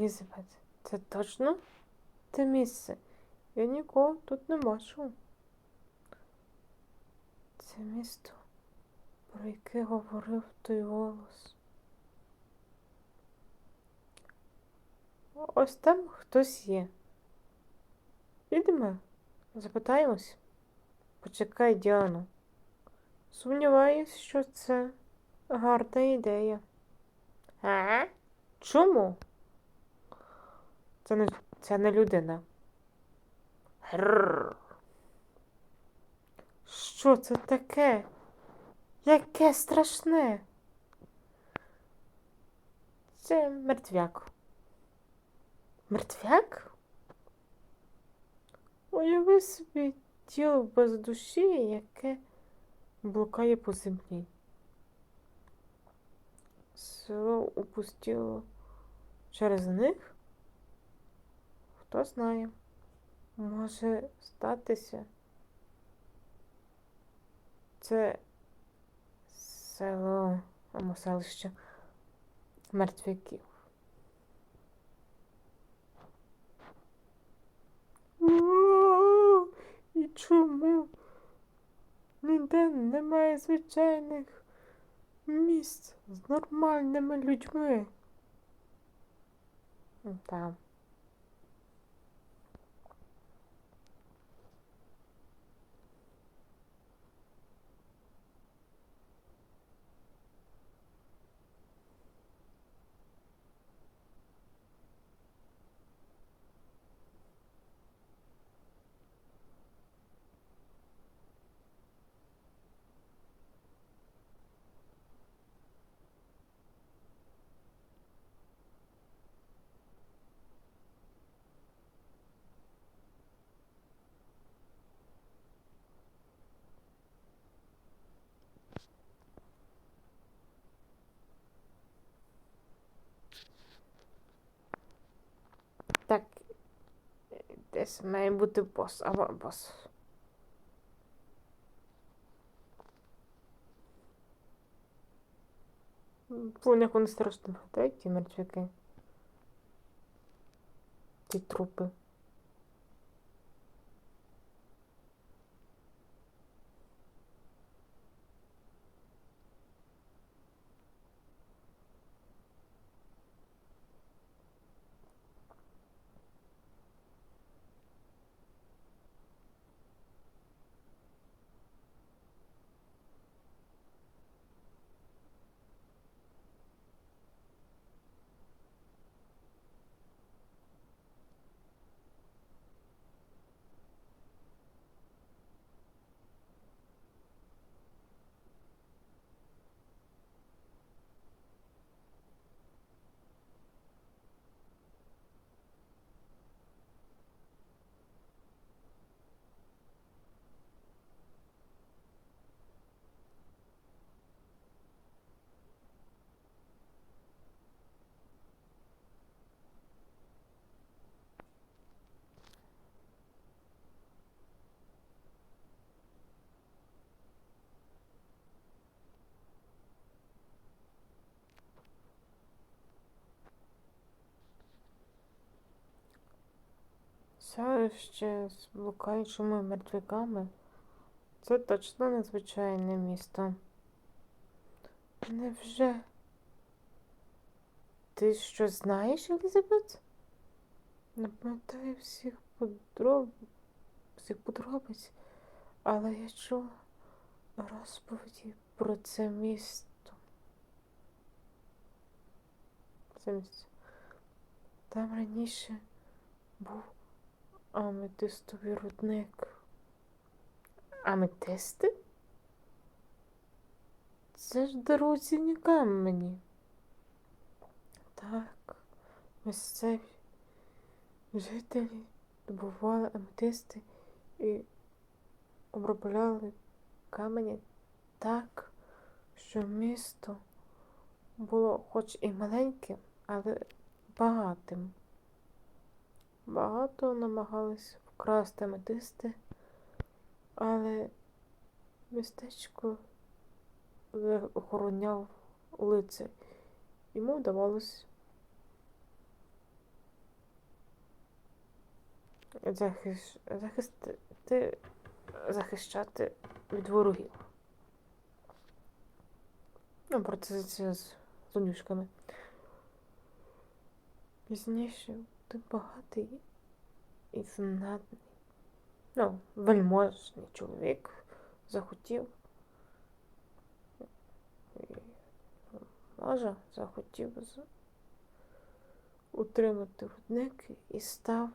Елізабет, це точно те місце? Я нікого тут не бачу. Це місто, про яке говорив той голос. Ось там хтось є. Підемо, запитаємось. Почекай, Діану. Сумніваюсь, що це гарна ідея. А? Чому? Це не, це не людина. Грррр. Що це таке? Яке страшне? Це мертвяк. Мертвяк? Уяви собі тіло без душі, яке блукає по землі. Село упустіло через них? Хто знає, може статися. Це село або селище мертвяків. І чому? Ніде немає звичайних місць з нормальними людьми. Так. Так, десь має бути бос або бос. Блін, як вони страшно виглядають, ті мертвяки. Ті трупи. Селище з блукаючими мертвяками. Це точно незвичайне місто. Невже? Ти що знаєш, Елізабет? Не пам'ятаю всіх подроб... всіх подробиць, але я чула розповіді про це місто. Це місце. Там раніше був аметистовий рудник. Аметисти? Це ж дорогоцінні камені. Так, місцеві жителі добували аметисти і обробляли камені так, що місто було хоч і маленьким, але багатим. Багато намагались вкрасти аметисти, але містечко охороняв лицар. Йому вдавалось захищ... захистити, захищати від ворогів. Ну, пропозиція з зонюшками. Пізніше ти багатий і знатний. Ну, вельможний чоловік захотів. Може, захотів утримати рудники і став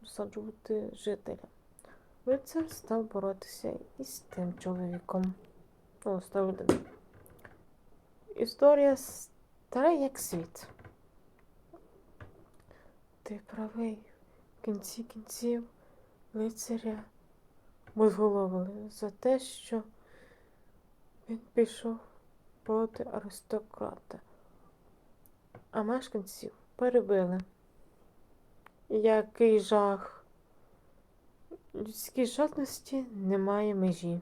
досаджувати жителя. Лицар став боротися із тим чоловіком. Ну, став людиною. Історія стара як світ. Ти правий. В кінці кінців лицаря возголовили за те, що він пішов проти аристократа, а мешканців перебили. Який жах. Людській жадності немає межі.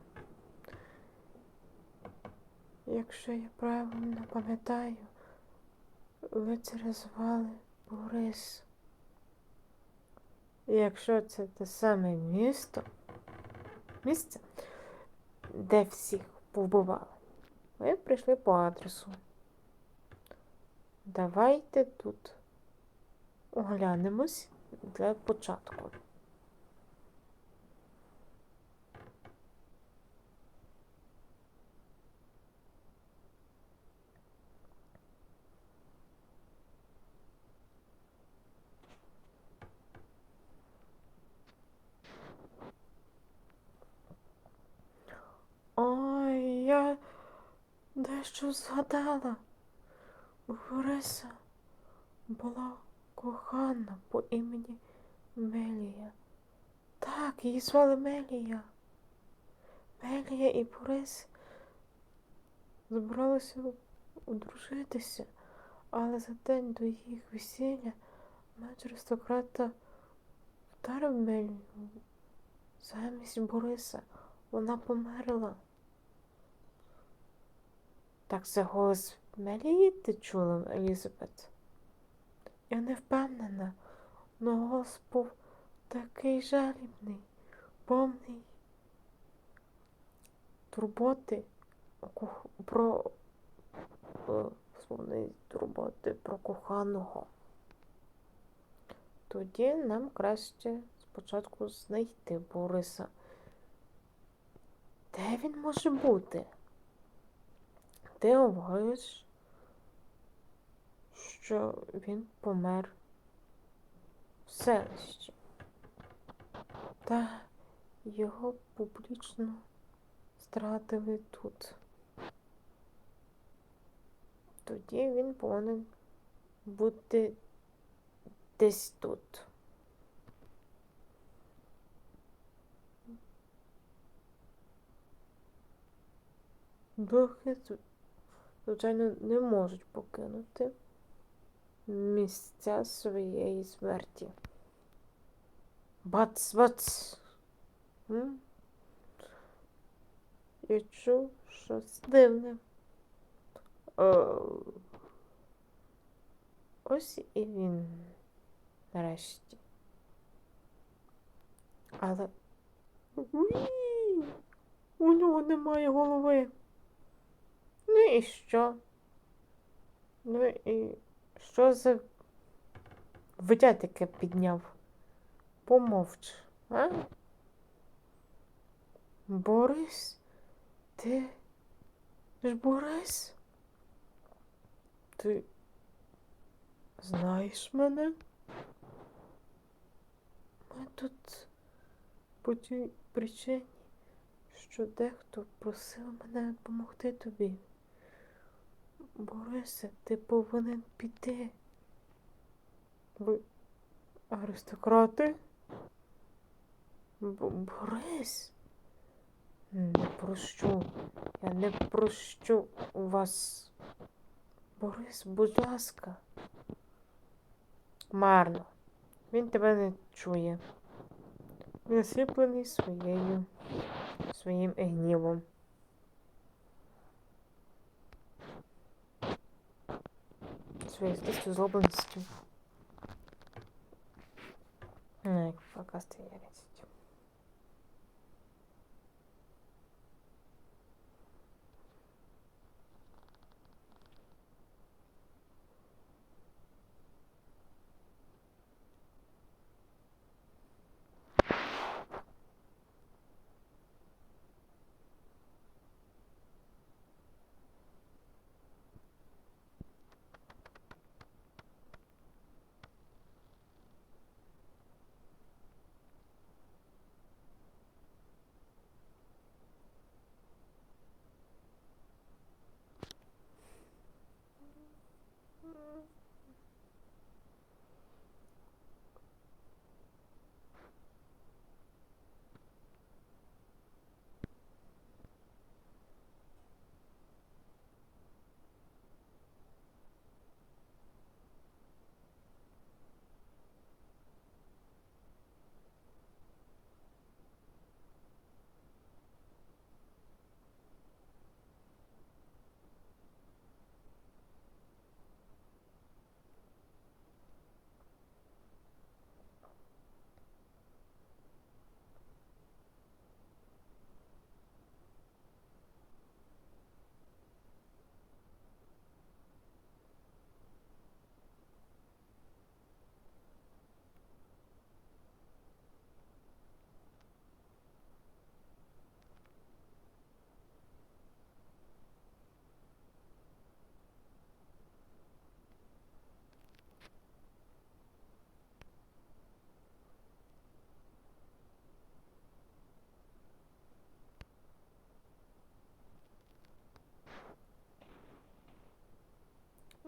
Якщо я правильно пам'ятаю, лицаря звали Борис. І якщо це те саме місто, місце, де всіх побували, ми прийшли по адресу. Давайте тут оглянемось для початку. Ой, я дещо згадала. У Бориса була кохана по імені Мелія. Так, її звали Мелія. Мелія і Борис збиралися одружитися, але за день до їх весілля меч аристократа вдарив Мелію. Замість Бориса вона померла. Так це голос Мелії ти чула, Елізабет? Я не впевнена, но голос був такий жалібний, повний турботи про е, повний турботи про коханого. Тоді нам краще спочатку знайти Бориса. Де він може бути? Ти говориш, що він помер в селищі. Та його публічно стратили тут. Тоді він повинен бути десь тут. Духи, зв- звичайно, не можуть покинути місця своєї смерті. Бац, бац. Я чув щось дивне. О, ось і він нарешті. Але у нього немає голови. І що? Ну і що за виття таке підняв? Помовч, а? Борис? Ти ж Борис? Ти знаєш мене? Ми тут по тій причині, що дехто просив мене допомогти тобі. Борисе, ти повинен піти. Ви аристократи? Б- Борис? Не прощу. Я не прощу вас. Борис, будь ласка. Марно. Він тебе не чує. Він осліплений своєю, своїм гнівом. Своєю злістю злобленістю. Ну, пока Кастеєрість.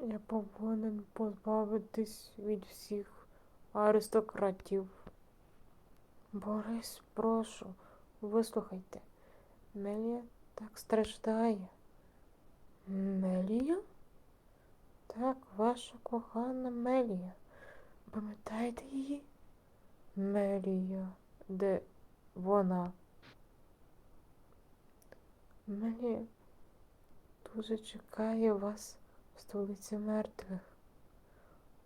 Я повинен позбавитись від всіх аристократів. Борис, прошу, вислухайте. Мелія так страждає. Мелія? Так, ваша кохана Мелія. Пам'ятаєте її? Мелія, де вона? Мелія дуже чекає вас столиці мертвих.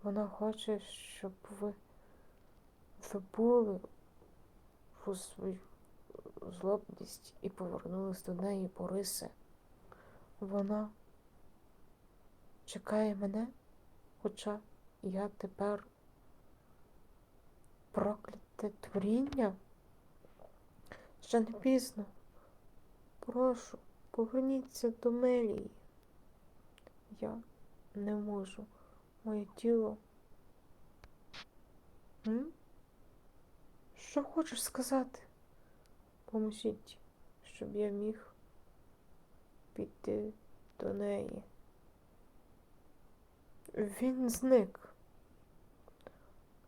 Вона хоче, щоб ви забули про свою злобність і повернулись до неї Борисе. Вона чекає мене, хоча я тепер прокляте творіння. Ще не пізно. Прошу, поверніться до Мелії. Я не можу. Моє тіло. М? Що хочеш сказати? Поможіть, щоб я міг піти до неї. Він зник.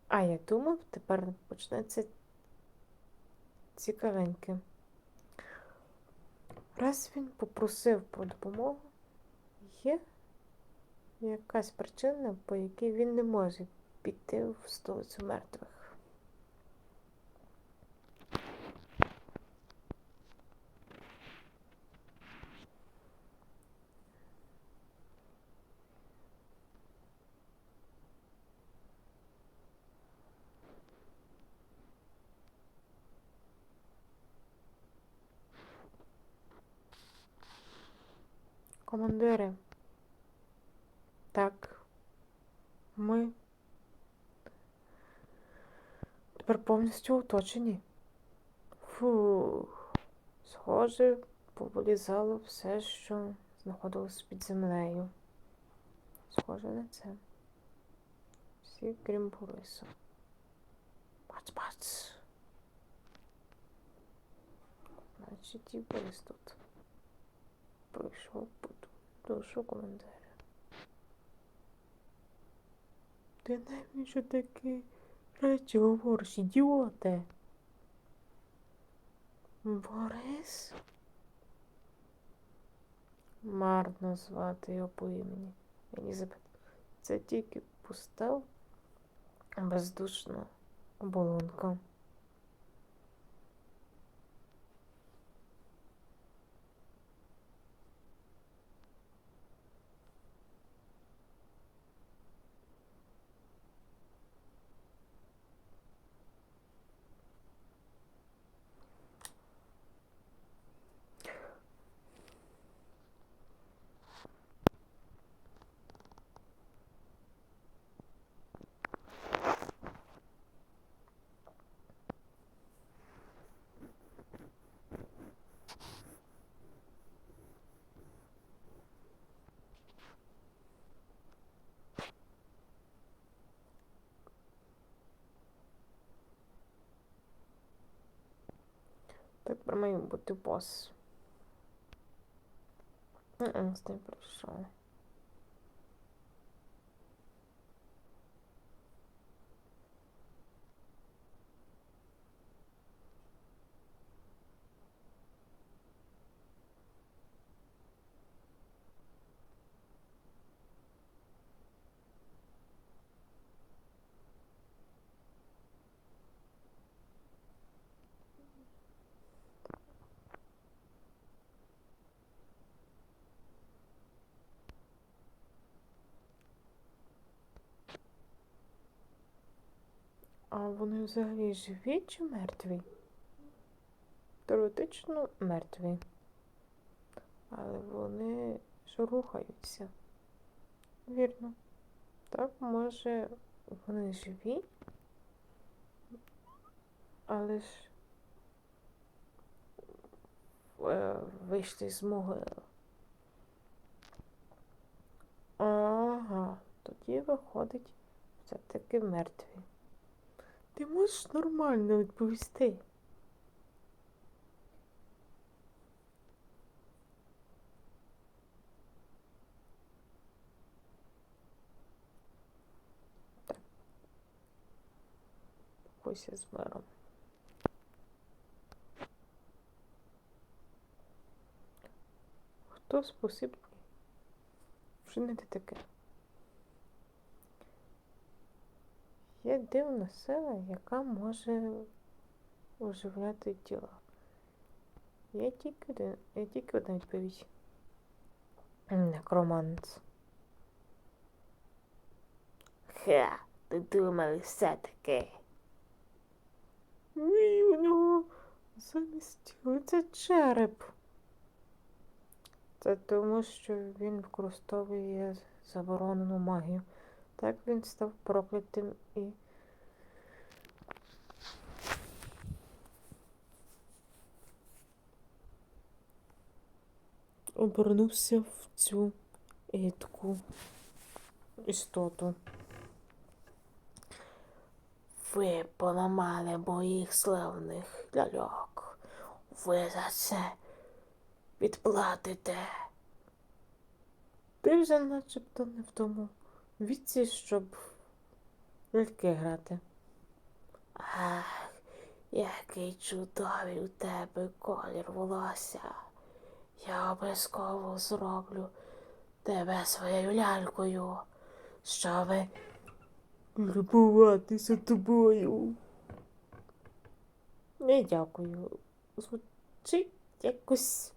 А я думав, тепер почнеться цікавеньке. Раз він попросив про допомогу, є якась причина, по якій він не може піти в столицю мертвих. Командири. Так. Ми тепер повністю оточені. Фух. Схоже, повилізало все, що знаходилось під землею. Схоже на це. Всі крім Бориса. Бац-бац. Значить, і Борис тут. Прийшов по душу командира. Ти навіщо такі речі говориш, ідіоте? Борис? Марно звати його по імені. Елізабет. Це тільки пуста бездушна оболонка. Тепер має бути бос. М, З ним прийшов. А вони взагалі живі чи мертві? Теоретично мертві. Але вони ж рухаються. Вірно. Так, може, вони живі, але ж е, вийшли з могили. Ага, тоді виходить все-таки мертві. Ти можеш нормально відповісти? Похуйся з мером. Хто спосіб вчинити таке? Є дивна сила, яка може оживляти тіло. Є тільки один, є тільки одна відповідь. Некромант. Ха, ти думали все таки. Ні, у нього замість лиця череп. Це тому, що він використовує заборонену магію. Так він став проклятим і. Обернувся в цю гидку істоту. Ви поламали моїх славних ляльок. Ви за це відплатите. Ти вже начебто не в тому віці, щоб ляльки грати. Ах, який чудовий у тебе колір волосся. Я обов'язково зроблю тебе своєю лялькою, щоби любуватися тобою. Не дякую. Звучить якось.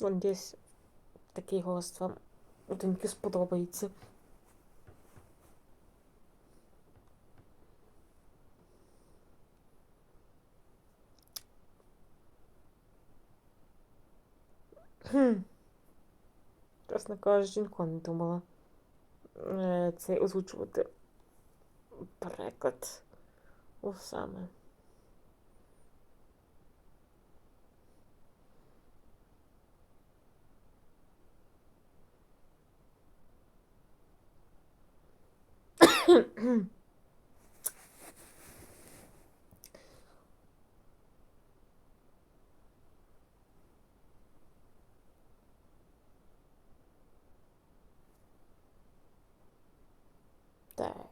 Вон десь такий голос вам доньки сподобається. Чесно кажучи, ніколи не думала е, це озвучувати. Переклад у саме. Так.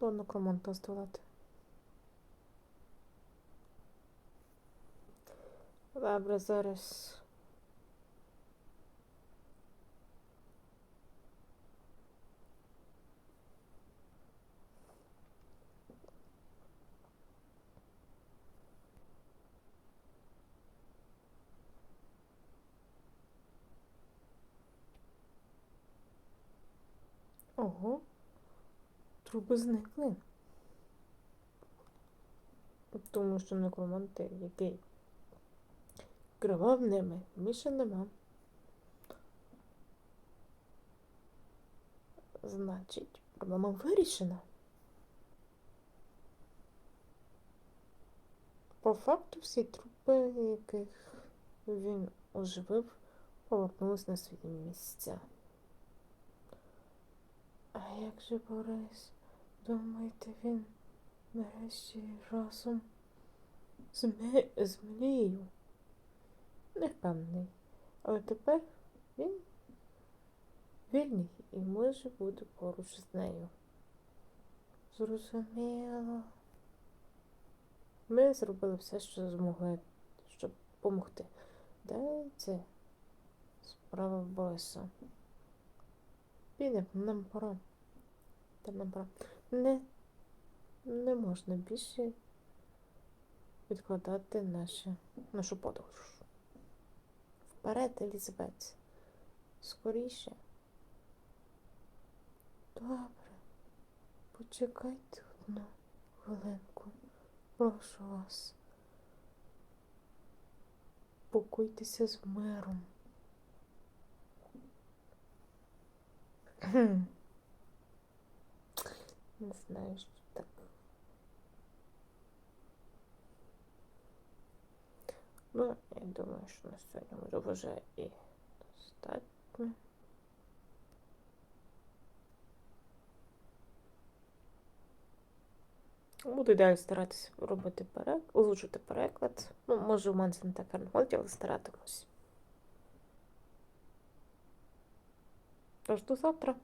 До некроманта здолати. Добре, зараз. Ого, труби зникли. Тому що некроманти, який керував ними, більше нема. Значить, проблема вирішена. По факту всі трупи, яких він оживив, повернулись на свої місця. А як же Борис? Думаєте, він нарешті разом з, з Мрією? Не впевнений. Але тепер він вільний і може бути поруч з нею. Зрозуміло. Ми зробили все, що змогли, щоб допомогти. Де це справа боса? Підемо, нам пора. Там нам пора. Не, не можна більше відкладати наші, нашу подорож. Вперед, Елізабет. Скоріше. Добре. Почекайте одну хвилинку. Прошу вас. Покуйтеся з миром. Не знаю, що так. Ну, я думаю, що на сьогодні може вже і достатньо. Буду далі старатися робити переклад, озвучити переклад. Ну, може, у мене це не так гарно але старатимусь. Тож до завтра.